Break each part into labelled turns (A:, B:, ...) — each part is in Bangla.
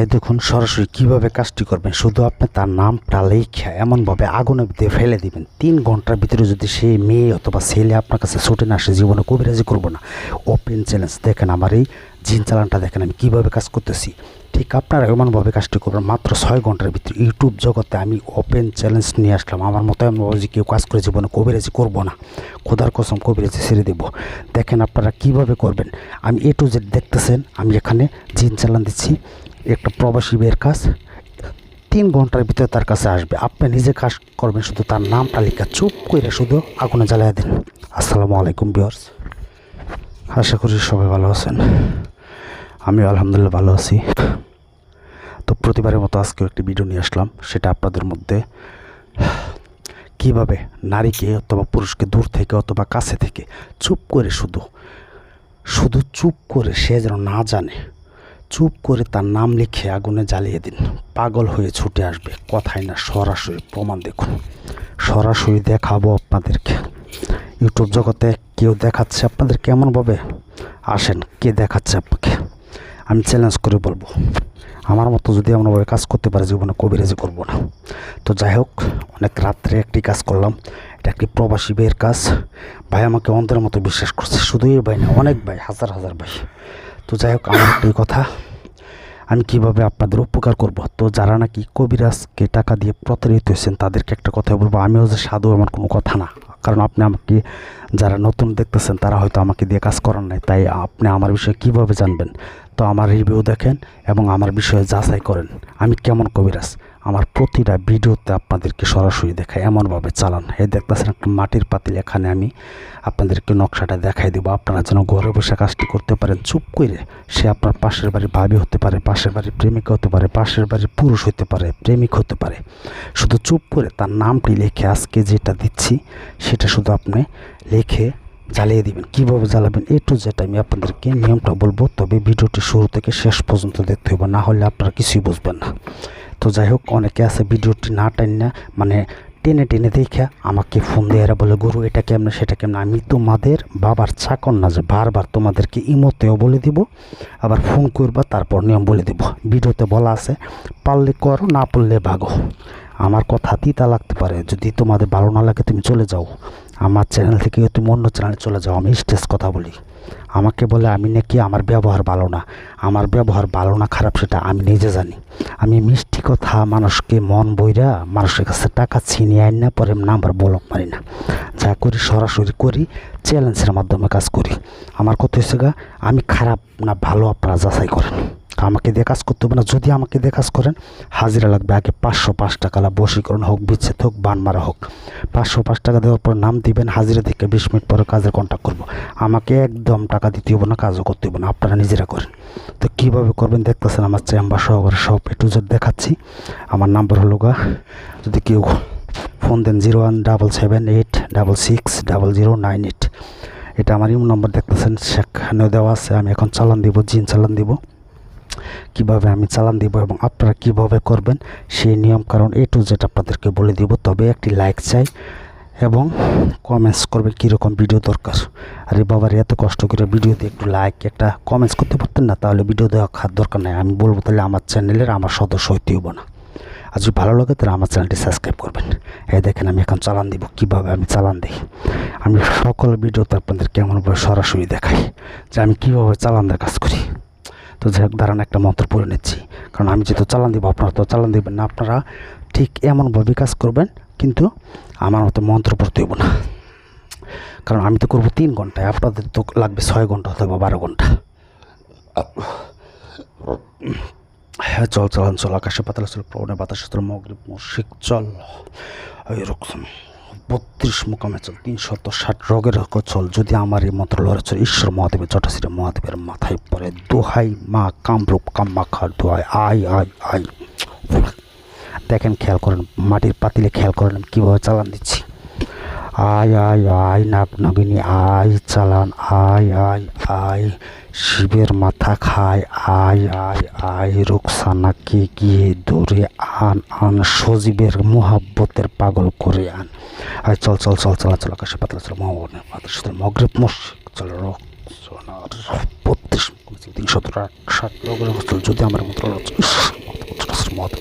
A: এই দেখুন, সরাসরি কীভাবে কাজটি করবেন? শুধু আপনি তার নামটা লেখা এমনভাবে আগুনের দিয়ে ফেলে দিবেন। তিন ঘণ্টার ভিতরে যদি সেই মেয়ে অথবা ছেলে আপনার কাছে ছুটে না আসে, জীবনে কবিরাজি করব না। ওপেন চ্যালেঞ্জ দেখেন আমার এই জিন চালানটা, দেখেন আমি কীভাবে কাজ করতেছি। ঠিক আপনারা এমনভাবে কাজটি করবেন মাত্র ছয় ঘণ্টার ভিতরে ইউটিউব জগতে আমি ওপেন চ্যালেঞ্জ নিয়ে আসলাম। আমার মতো এমনভাবে কেউ কাজ করে জীবনে কবিরাজি করব না। খোদার কসম কবিরাজি ছেড়ে দেব। দেখেন আপনারা কীভাবে করবেন। আমি এ টু জেড দেখতেছেন, আমি এখানে জিন চালান দিচ্ছি। একটা প্রবাসী বের কাজ, তিন ঘণ্টার ভিতরে তার কাছে আসবে। আপনি নিজে কাজ করবেন, শুধু তার নামটা লেখা, চুপ করে শুধু আগুনে জ্বালিয়ে দিন। আসসালামু আলাইকুম বিয়ার্স আশা করি সবাই ভালো আছেন। আমি আলহামদুলিল্লাহ ভালো আছি। তো প্রতিবারের মতো আজকেও একটি ভিডিও নিয়ে আসলাম। সেটা আপনাদের মধ্যে কীভাবে নারীকে অথবা পুরুষকে দূর থেকে অথবা কাছে থেকে চুপ করে শুধু শুধু চুপ করে সে যেন না জানে, চুপ করে তার নাম লিখে আগুনে জ্বালিয়ে দিন। পাগল হয়ে ছুটে আসবে, কথাই না, সরাসরি প্রমাণ দেখুন। সরাসরি দেখাবো আপনাদেরকে। ইউটিউব জগতে কেউ দেখাচ্ছে আপনাদের কেমনভাবে? আসেন, কে দেখাচ্ছে আপনাকে? আমি চ্যালেঞ্জ করে বলব। আমার মতো যদি এমনভাবে কাজ করতে পারে, জীবনে কবিরাজি করব না। তো যাই হোক, অনেক রাত্রে একটি কাজ করলাম। এটা একটি প্রবাসী ভাইয়ের কাজ। ভাই আমাকে অন্তরের মতো বিশ্বাস করছে। শুধু এই ভাই না, অনেক ভাই, হাজার হাজার ভাই। তো যাই হোক, আমার একটাই কথা, আমি কীভাবে আপনাদের উপকার করব? তো যারা নাকি কবিরাজকে টাকা দিয়ে প্রতারিত হয়েছেন, তাদেরকে একটা কথা বলব। আমিও যে সাধু আমার কোনো কথা না। কারণ আপনি আমাকে যারা নতুন দেখতেছেন, তারা হয়তো আমাকে দিয়ে কাজ করার নাই। তাই আপনি আমার বিষয়ে কীভাবে জানবেন? তো আমার রিভিউ দেখেন এবং আমার বিষয়ে যাচাই করেন। আমি কেমন কবিরাজ? আমার প্রতিটা ভিডিওতে আপনাদেরকে সরাসরি দেখাই এমনভাবে চালান। এই দেখতেছেন একটা মাটির পাতিল, এখানে আমি আপনাদেরকে নকশাটা দেখাই দেবো। আপনারা যেন ঘরে বসে কাজটি করতে পারেন, চুপ করে সে আপনার পাশের বাড়ির ভাবি হতে পারে, পাশের বাড়ির প্রেমিকা হতে পারে, পাশের বাড়ির পুরুষ হতে পারে, প্রেমিক হতে পারে। শুধু চুপ করে তার নামটি লিখে আজকে যেটা দিচ্ছি, সেটা শুধু আপনি লিখে জ্বালিয়ে দিবেন। কীভাবে জ্বালাবেন? এ টু যেটা আমি আপনাদেরকে নিয়মটা বলব, তবে ভিডিওটি শুরু থেকে শেষ পর্যন্ত দেখতে হবে, না হলে আপনারা কিছুই বুঝবেন না। তো যাই হোক অনেকে আছে ভিডিওটি না টাইন না মানে টেনে টেনে দেখা আমাকে ফোন দিয়ে এরা বলে, গুরু, এটা কেমন, সেটা কেমন? আমি তোমাদের বাবার চাকর না, যে বারবার তোমাদেরকে ইমতেও বলে দিব, আবার ফোন করবা, তারপর নিয়ম বলে দিব। ভিডিওতে বলা আছে, পারলে করো, না পারলে ভাগো। আমার কথা তিতা লাগতে পারে, যদি তোমাদের ভালো না লাগে, তুমি চলে যাও। আমার চ্যানেল থেকে তুমি অন্য চ্যানেলে চলে যাও, আমি স্টেজ কথা বলি। আমাকে বলে, আমি নাকি আমার ব্যবহার ভালো না। আমার ব্যবহার ভালো না, খারাপ সেটা আমি নিজে জানি। আমি মিষ্টি কথা মানুষকে মন বইরা মানুষের কাছে টাকা ছিনিয়ে আন না, পরে নাম্বার বলক মারি না। যা করি, সরাসরি করি চ্যালেঞ্জের মাধ্যমে কাজ করি। আমার কথা হচ্ছে গা, আমি খারাপ না, ভালো আপনারা যাচাই করেন। আমাকে দিয়ে কাজ করতে হবে না। যদি আমাকে দিয়ে কাজ করেন, হাজিরা লাগবে আগে পাঁচশো পাঁচ টাকা। লা বশীকরণ হোক, বিচ্ছেদ হোক বান মারা হোক। পাঁচশো পাঁচ টাকা দেওয়ার পর নাম দিবেন, হাজিরা থেকে বিশ মিনিট পরে কাজের কন্ট্যাক্ট করব। আমাকে একদম টাকা দিতে হবে না, কাজও করতে হবে না, আপনারা নিজেরা করেন। তো কীভাবে করবেন দেখতেছেন আমার চেম্বার সহকারে সব এ টু দেখাচ্ছি। আমার নাম্বার হলো গা, যদি কেউ ফোন দেন zero one double seven eight double six double zero nine eight. এটা আমার ইম নম্বর দেখতেছেন, সেখানেও দেওয়া আছে। আমি এখন চালান দিব, জিন চালান দিব। কীভাবে আমি চালান দিব এবং আপনারা কীভাবে করবেন সেই নিয়ম কারণ এ টু জেড আপনাদেরকে বলে দিব। তবে একটি লাইক চাই এবং কমেন্টস করবেন কীরকম ভিডিও দরকার। আরে বাবার এত কষ্ট করে ভিডিও দিয়ে একটু লাইক একটা কমেন্টস করতে পারতেন না, তাহলে ভিডিও দেওয়া খার দরকার নাই। আমি বলব তাহলে আমার চ্যানেলের আমার সদস্য হইতে হব না। আর যদি ভালো লাগে তাহলে আমার চ্যানেলটি সাবস্ক্রাইব করবেন। এই দেখেন আমি এখন চালান দিব, কীভাবে আমি চালান দিই। আমি সকল ভিডিওতে আপনাদের কেমনভাবে সরাসরি দেখাই যে আমি কীভাবে চালানদের কাজ করি। তো যাই হোক, দাঁড়ান, একটা মন্ত্র পড়ে নিচ্ছি। কারণ আমি যেহেতু চালান দিব, আপনারা তো চালান দেবেন না, আপনারা ঠিক এমনভাবে কাজ করবেন, কিন্তু আমার মতো মন্ত্র পড়তে হইব না। কারণ আমি তো করব তিন ঘন্টায় আপনাদের তো লাগবে ছয় ঘণ্টা অথবা বারো ঘণ্টা। হ্যাঁ চল চালান চল, আকাশে পাতালে চল, প্রবণে বাতাসে চল, মগরিব, মুশিক, চল। এরকম বত্রিশ মোকামে চল, তিনশত ষাট রোগের চল। যদি আমার এই মন্ত্র লড়ে চল, ঈশ্বর মহাদেবের, জটাশ্রী মহাদেবের মাথায় পড়ে। দোহাই মা কামরূপ, কাম্মা খার দোহাই। আই আই আই দেখেন, খেয়াল করেন, মাটির পাতিলে খেয়াল করেন কীভাবে চালান দিচ্ছি। আয় আয় আয় নাগ নাগিনী আয় চালান আয় আয় আয় শিবের মাথা খায় আয় আয় আয় রুকসানাকে গিয়ে দৌড়ে আন আন সজীবের মোহাব্বতের পাগল করে আন আয় চল চল চল চলা চল আকাশে পাতলা চল মহাবনের পাতলা মগরেব মস্যিক চল রক্ত সোনার বত্রিশ তিনশো ষাট যদি আমার মতো মত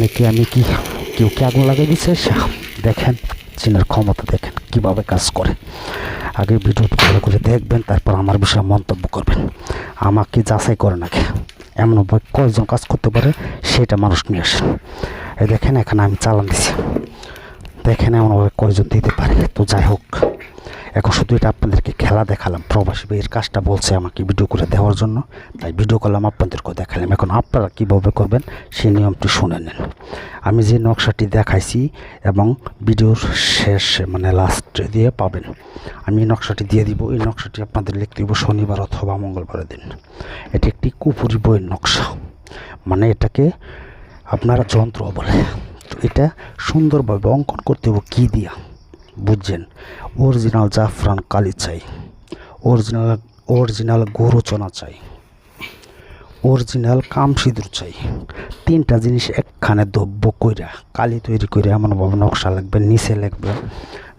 A: এখানে কি, আমি কি, কেউ কি আগুন লাগিয়ে দিচ্ছে দেখেন, চীনের ক্ষমতা দেখেন, কীভাবে কাজ করে। আগে ভিডিওটি ভালো করে দেখবেন, তারপর আমার বিষয়ে মন্তব্য করবেন। আমাকে যাচাই করে নাকি এমন কয়জন কাজ করতে পারে, সেটা মানুষ নিয়ে আসেন। এই দেখেন, এখানে আমি চালান দিছি। দেখেন এমনভাবে কয়জন দিতে পারে। তো যাই হোক। এখন শুধু এটা আপনাদেরকে খেলা দেখালাম। প্রবাসী ভাইয়ের কাজটা বলছে আমাকে ভিডিও করে দেওয়ার জন্য। তাই ভিডিও করলাম আপনাদেরকেও দেখালাম। এখন আপনারা কীভাবে করবেন সেই নিয়মটি শুনে নেন। আমি যে নকশাটি দেখাইছি এবং ভিডিওর শেষে মানে লাস্ট দিয়ে পাবেন, আমি নকশাটি দিয়ে দিব। এই নকশাটি আপনাদের লিখতে দিব শনিবার অথবা মঙ্গলবারের দিন। এটি একটি কুপুরি বইয়ের নকশা। মানে এটাকে আপনারা যন্ত্র বলে। তো এটা সুন্দরভাবে অঙ্কন করতে হবে কী দিয়া? বুঝছেন? অরিজিনাল জাফরান কালি চাই। অরিজিনাল অরিজিনাল গরুচনা চাই। অরিজিনাল কাম সিঁদুর চাই। তিনটা জিনিস একখানে দ্রব্য কইরা, কালি তৈরি করে এমনভাবে নকশা লাগবে, নিচে লাগবে।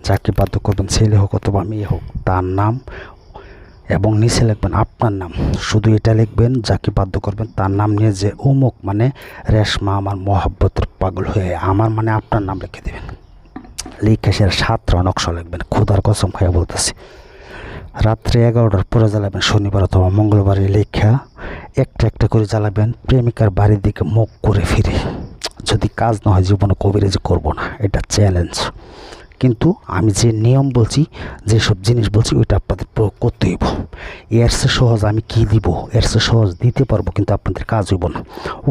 A: যাকে বাধ্য করবেন ছেলে হোক অথবা মেয়ে হোক, তার নাম এবং নিচে লিখবেন আপনার নাম। শুধু এটা লিখবেন, যাকে বাধ্য করবেন তার নাম নিয়ে যে অমুক মানে রেশমা আমার মহাব্বতের পাগল হয়ে, আমার মানে আপনার নাম লিখে দেবেন। লিখে সে সাতটা নকশা লাগবেন ক্ষুধার কসম খাইয়া বলতেছি। রাত্রে এগারোটার পরে জ্বালাবেন, শনিবার অথবা মঙ্গলবারে লেখা একটা একটা করে জ্বালাবেন, প্রেমিকার বাড়ির দিকে মুখ করে ফিরে। যদি কাজ না হয়, জীবনে কবিরাজি করব না, এটা চ্যালেঞ্জ কিন্তু আমি যে নিয়ম বলছি যেসব জিনিস বলছি, ওইটা আপনাদের প্রয়োগ করতে হইব। এর সে সহজ আমি কি দিব? এর সে সহজ দিতে পারব, কিন্তু আপনাদের কাজ হইব না।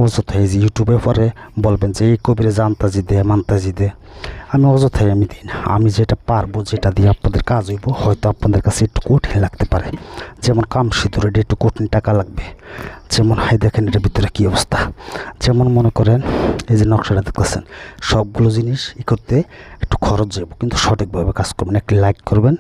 A: অযথায় এই যে ইউটিউবে পরে বলবেন যে, এই কবিরে জানতাজি দে, মান্তাজি দে। আমি অযথায় আমি দিই না। আমি যেটা পারব, যেটা দিয়ে আপনাদের কাজ হইব, হয়তো আপনাদের কাছে একটু কঠিন লাগতে পারে। যেমন কাম সিঁদুর একটু কঠিন টাকা লাগবে। যেমন, হাই দেখেন এটার ভিতরে কী অবস্থা। যেমন মনে করেন, এই যে নকশাটা দেখতেছেন, সবগুলো জিনিস ই করতে একটু খরচ যাব কিন্তু সঠিকভাবে কাজ করবেন। একটি লাইক করবেন